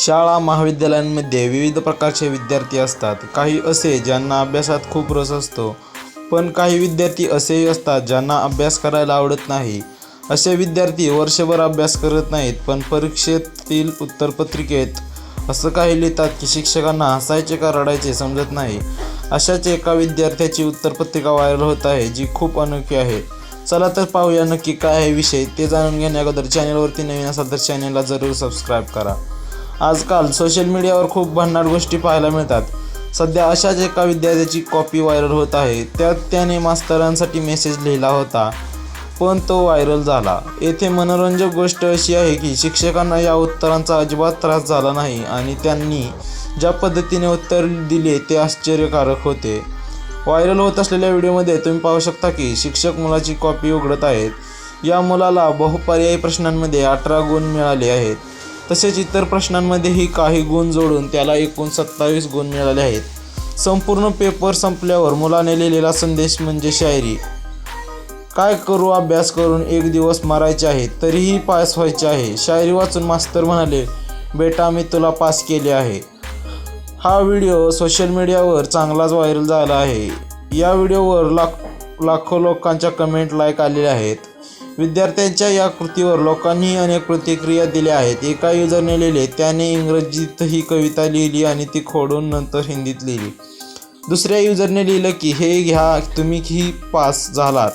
शाळा महाविद्यालयांमध्ये विविध प्रकारचे विद्यार्थी असतात. काही असे ज्यांना अभ्यासात खूप रस असतो पण काही विद्यार्थी असेही असतात ज्यांना अभ्यास करायला आवडत नाही. असे विद्यार्थी वर्षभर अभ्यास करत नाहीत पण परीक्षेतील उत्तरपत्रिकेत असं काही लिहितात की शिक्षकांना हसायचे का रडायचे समजत नाही. अशाच एका विद्यार्थ्याची उत्तरपत्रिका व्हायरल होत आहे जी खूप अनोखी आहे. चला तर पाहूया नक्की काय आहे विषय. ते जाणून घेण्याअगोदर चॅनलवरती नवीन असाल तर चॅनलला जरूर सबस्क्राईब करा. आजकाल सोशल मीडियावर खूप भन्नाट गोष्टी पाहायला मिळतात. सध्या अशाच एका विद्यार्थ्याची कॉपी व्हायरल होत आहे. त्यात त्याने मास्तरांसाठी मेसेज लिहिला होता. पण तो व्हायरल झाला. येथे मनोरंजक गोष्ट अशी आहे की शिक्षकांना या उत्तरांचा अजिबात त्रास झाला नाही आणि त्यांनी ज्या पद्धतीने उत्तर दिले ते आश्चर्यकारक होते. व्हायरल होत असलेल्या व्हिडिओमध्ये तुम्ही पाहू शकता की शिक्षक मुलाची कॉपी उघडत आहेत. या मुलाला बहुपर्यायी प्रश्नांमध्ये अठरा गुण मिळाले आहेत. तसेच इतर प्रश्नांमध्येही काही गुण जोडून त्याला एकूण सत्तावीस गुण मिळाले आहेत. संपूर्ण पेपर संपल्यावर मुलाने लिहिलेला संदेश म्हणजे शायरी. काय करू अभ्यास करून एक दिवस मारायचे आहे तरीही पास व्हायचे आहे शायरी वाचून मास्तर म्हणाले बेटा मी तुला पास केले आहे. हा व्हिडिओ सोशल मीडियावर चांगलाच व्हायरल झाला आहे. या व्हिडिओवर लाख लाखो लोकांच्या कमेंट लाईक आलेल्या आहेत. विद्यार्थ्यांच्या या कृतीवर लोकांनी अनेक प्रतिक्रिया दिल्या आहेत. एका युजरने लिहिले त्याने इंग्रजीत ही कविता लिहिली आणि ती खोडून नंतर हिंदीत लिहिली. दुसऱ्या युजरने लिहिलं की हे घ्या तुम्ही ही पास झालात.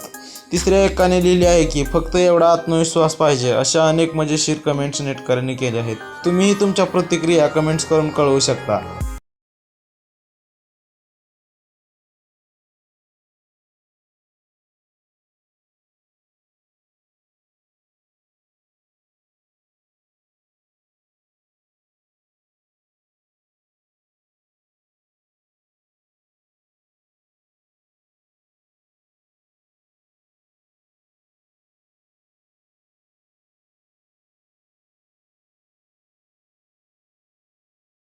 तिसऱ्या एकाने लिहिले आहे की फक्त एवढा आत्मविश्वास पाहिजे. अशा अनेक मजेशीर कमेंट्स नेटकऱ्यांनी केल्या आहेत. तुम्हीही तुमच्या प्रतिक्रिया कमेंट्स करून कळवू शकता.